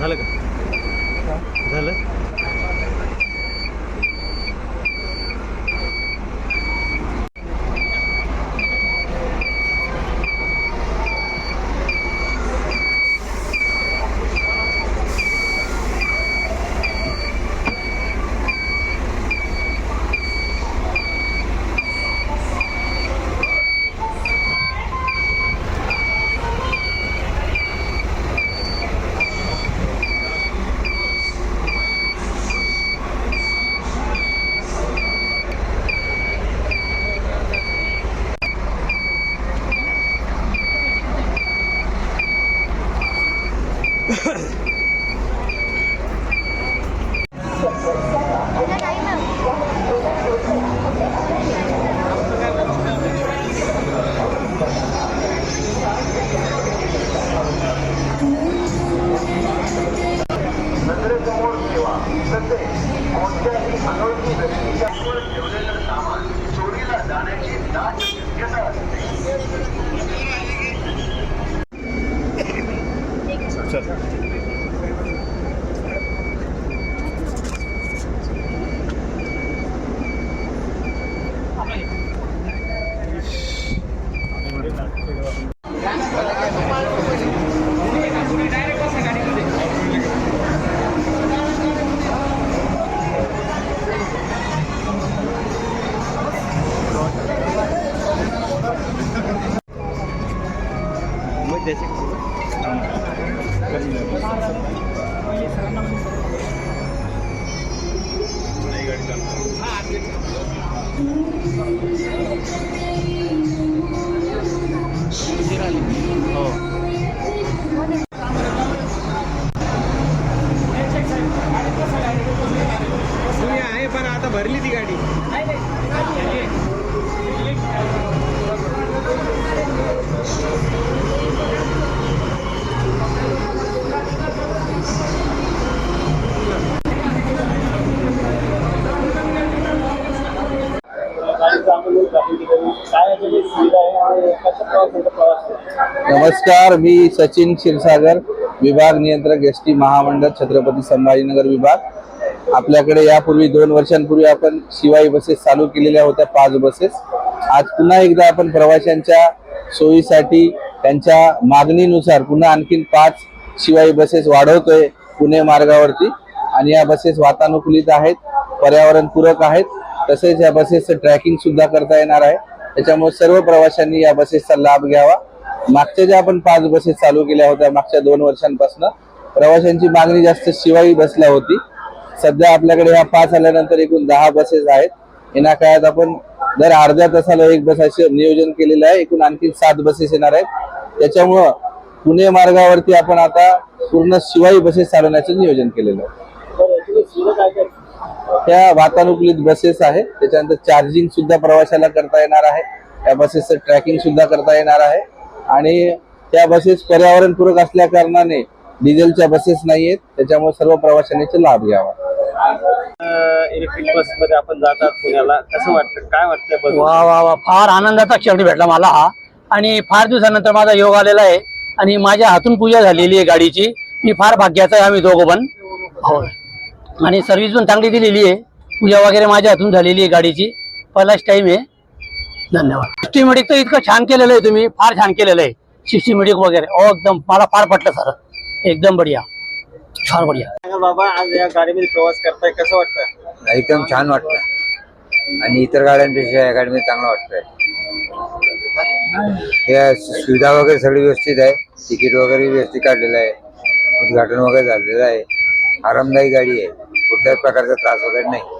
झालं का? Gracias. पण आता भरली ती गाडी. नमस्कार मी सचिन क्षीरसागर विभाग नियंत्रक एस टी महामंडळ छत्रपती संभाजीनगर विभाग. आपल्याकडे यापूर्वी दोन वर्षांपूर्वी आपण शिवाई बसेस चालू केलेल्या होत्या पाच बसेस. आज पुन्हा एकदा आपण प्रवाशांच्या सोयीसाठी त्यांच्या मागणीनुसार पुन्हा आणखीन पाच शिवाई बसेस वाढवतोय पुणे मार्गावरती. आणि या बसेस वातानुकूलित आहेत पर्यावरणपूरक आहेत. तसेच या बसेसचं ट्रॅकिंग सुद्धा करता येणार आहे. त्याच्यामुळे सर्व प्रवाशांनी या बसेसचा लाभ घ्यावा. मागच्या ज्या आपण पाच बसेस चालू केल्या होत्या मागच्या दोन वर्षांपासून प्रवाशांची मागणी जास्त शिवाई बसला होती. सध्या आपल्याकडे ह्या पाच आल्यानंतर एकूण दहा बसेस आहेत. येण्या काळात आपण दर अर्ध्या तासाला एक बस नियोजन केलेलं आहे. एकूण आणखी सात बसेस येणार आहेत. त्याच्यामुळं पुणे मार्गावरती आपण आता पूर्ण शिवाई बसेस चालवण्याचं नियोजन केलेलं आहे. त्या वातानुकूलित बसेस आहेत त्याच्यानंतर चार्जिंग सुद्धा प्रवाशाला करता येणार आहे. त्या बसेसचं ट्रॅकिंग सुद्धा करता येणार आहे. आणि त्या बसेस पर्यावरणपूरक असल्या कारणाने डिझेलच्या बसेस नाही आहेत. त्याच्यामुळे सर्व प्रवाशांनी याचा लाभ घ्यावा. इलेक्ट्रिक बसमध्ये आपण जातात पुण्याला. कसं वाटतं? काय वाटतंय बस वा वा वा. फार आनंदाचा क्षण भेटला मला हा. आणि फार दिवसानंतर माझा योग आलेला आहे. आणि माझ्या हातून पूजा झालेली आहे गाडीची. मी फार भाग्याचा आहे आम्ही दोघं पण. हो. आणि सर्व्हिस पण चांगली दिलेली आहे. पूजा वगैरे माझ्या हातून झालेली आहे गाडीची. पहिलाच टाइम आहे. धन्यवाद. सिस्टमॅटिक तर इतकं छान केलेलं आहे तुम्ही. फार छान केलेलं आहे. सिस्टमॅटिक वगैरे. ओ एकदम मला फार पटलं सर एकदम बढिया. फार बढिया. बाबा आज या गाडीमध्ये प्रवास करताय कसं वाटतं एकदम छान वाटतं आणि इतर गाड्यांपेक्षा या गाडीमध्ये चांगलं वाटतंय. या सुविधा वगैरे सगळी व्यवस्थित आहे. तिकीट वगैरे व्यवस्थित काढलेलं आहे. उद्घाटन वगैरे झालेलं आहे. आरामदायी गाडी आहे. कुठल्याच प्रकारचा त्रास वगैरे नाही.